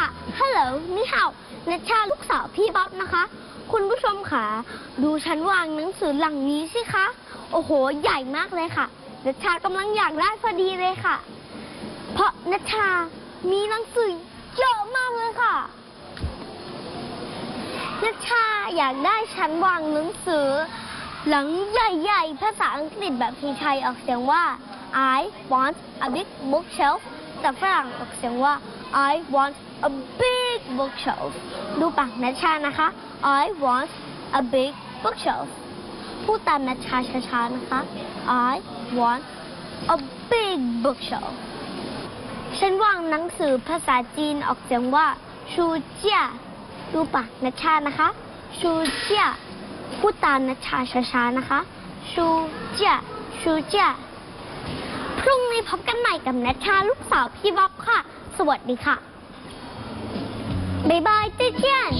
ค่ฮัลโหล นี่เห่นัชชาลูกสาวพี่บ๊อบนะคะ คุณผู้ชมค่ะ ดูชั้นวางหนังสือหลังนี้สิคะ โอ้โห ใหญ่มากเลยค่ะนัชชากำลังอยากได้พอดีเลยค่ะ เพราะนัชชา มีหนังสือเยอะมากเลยค่ะนัชชาอยากได้ชั้นวางหนังสือ หลังใหญ่ๆ ภาษาอังกฤษแบบพีชัยออกเสียงว่า I want a big bookshelf แต่ฝรั่งออกเสียงว่า I want a big bookshelf ดูปากนัชชานะคะ I want a big bookshelf พูดตามนัชชาช้าๆนะคะ I want a big bookshelf ฉันวางหนังสือภาษาจีนออกเสียงว่าชูเจียดูปากนัชชานะคะ ชูเจียพูดตามนัชชาช้าๆนะคะ ชูเจียชูเจียพรุ่งนี้พบกันใหม่กับนัชชาลูกสาวพี่บ๊อบค่ะ สวัสดีค่ะบ๊ายบายเจ๊เจียน